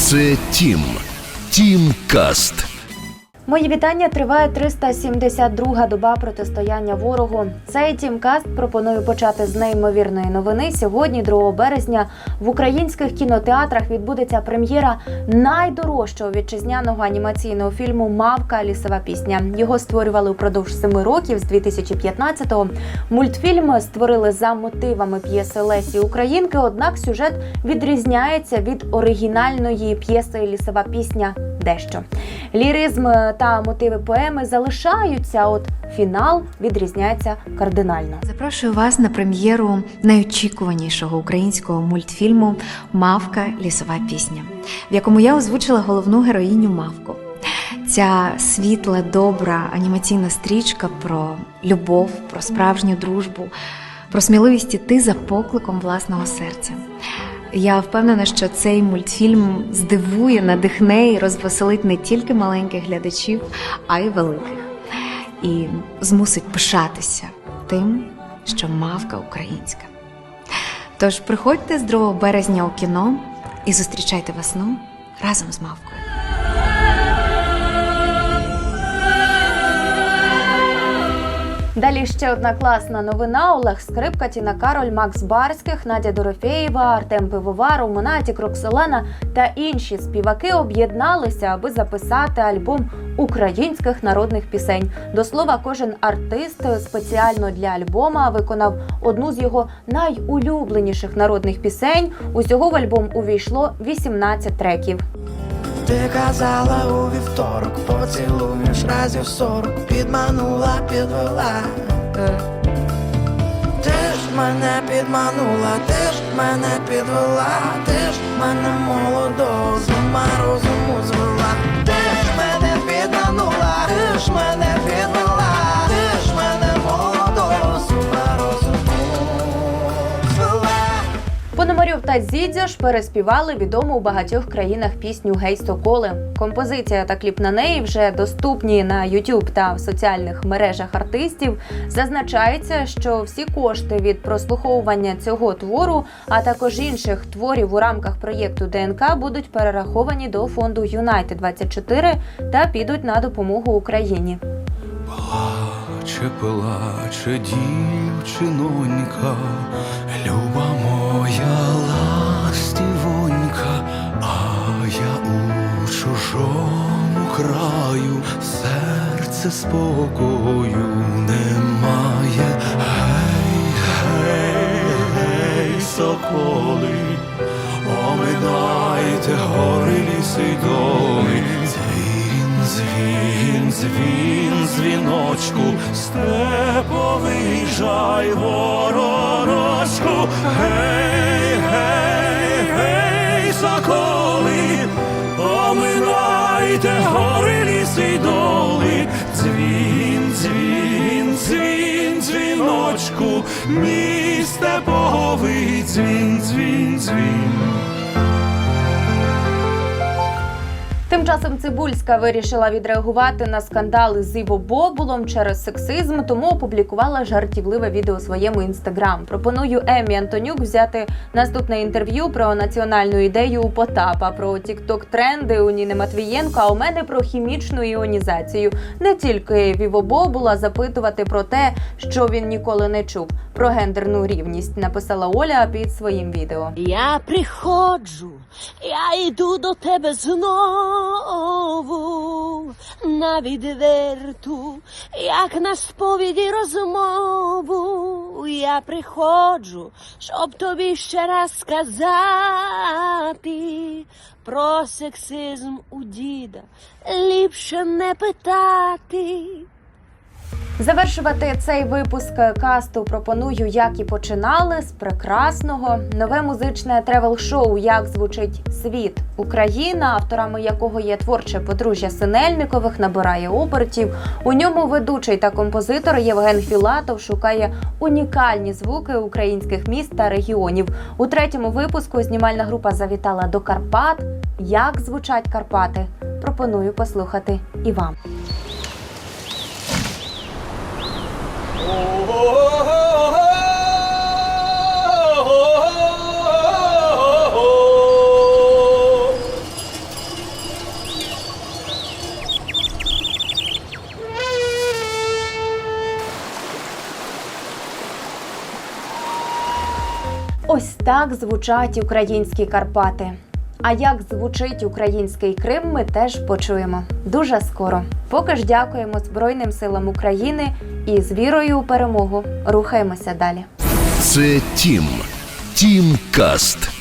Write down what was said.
Це Тім. Тім Каст. Мої вітання триває 372 доба протистояння ворогу. Цей тімкаст пропоную почати з неймовірної новини. Сьогодні, 2 березня, в українських кінотеатрах відбудеться прем'єра найдорожчого вітчизняного анімаційного фільму Мавка лісова пісня. Його створювали впродовж семи років з 2015-го. Мультфільм створили за мотивами п'єси Лесі Українки. Однак сюжет відрізняється від оригінальної п'єси Лісова пісня дещо. Ліризм та мотиви поеми залишаються, от фінал відрізняється кардинально. Запрошую вас на прем'єру найочікуванішого українського мультфільму Мавка лісова пісня, в якому я озвучила головну героїню Мавку. Ця світла, добра анімаційна стрічка про любов, про справжню дружбу, про сміливість іти за покликом власного серця. Я впевнена, що цей мультфільм здивує, надихне і розвеселить не тільки маленьких глядачів, а й великих. І змусить пишатися тим, що мавка українська. Тож приходьте з 2 березня у кіно і зустрічайте весну разом з мавкою. Далі ще одна класна новина: Олег Скрипка, Тіна Кароль, Макс Барських, Надя Дорофєєва, Артем Пивоваров, Монатік, Роксолана та інші співаки об'єдналися, аби записати альбом українських народних пісень. До слова, кожен артист спеціально для альбома виконав одну з його найулюбленіших народних пісень. Усього в альбом увійшло 18 треків. Ти казала у вівторок, поцілуєш разів сорок, підманула, підвела. Ти ж мене підманула, ти ж мене підвела, ти ж мене молодо, з ума розуму звела. Пономарьов та Зідзьош переспівали відому у багатьох країнах пісню Гей Соколи. Композиція та кліп на неї вже доступні на YouTube та в соціальних мережах артистів. Зазначається, що всі кошти від прослуховування цього твору, а також інших творів у рамках проєкту ДНК будуть перераховані до фонду Юнайтед 24 та підуть на допомогу Україні. Плаче, плаче дівчинонька, люба серце спокою немає. Гей, гей, гей, соколи, оминайте гори ліси й доли. Дзвін, дзвін, дзвін, дзвіночку, степовий жай воророчку. Гей, гей, гей, соколи, оминайте гори ліси й доли. Дзвін, дзвін, дзвін, дзвіночку, мій степовий дзвін, дзвін, дзвін. Тим часом Цибульська вирішила відреагувати на скандали з Іво Бобулом через сексизм, тому опублікувала жартівливе відео у своєму інстаграм. Пропоную Емі Антонюк взяти наступне інтерв'ю про національну ідею у Потапа, про тікток тренди у Ніни Матвієнко. А у мене про хімічну іонізацію. Не тільки в Іво Бобула запитувати про те, що він ніколи не чув. Про гендерну рівність написала Оля під своїм відео. Я приходжу, я йду до тебе знову на відверту, як на сповіді розмову. Я приходжу, щоб тобі ще раз сказати про сексизм у діда. Ліпше не питати. Завершувати цей випуск касту пропоную, як і починали з прекрасного нове музичне тревел-шоу Як звучить світ Україна, авторами якого є творче подружжя Синельникових, набирає обертів. У ньому ведучий та композитор Євген Філатов шукає унікальні звуки українських міст та регіонів. У третьому випуску знімальна група завітала до Карпат. Як звучать Карпати? Пропоную послухати і вам. Ось так звучать українські Карпати. А як звучить український Крим, ми теж почуємо дуже скоро. Поки ж дякуємо Збройним силам України і з вірою у перемогу рухаємося далі. Це Тім. Тім Каст.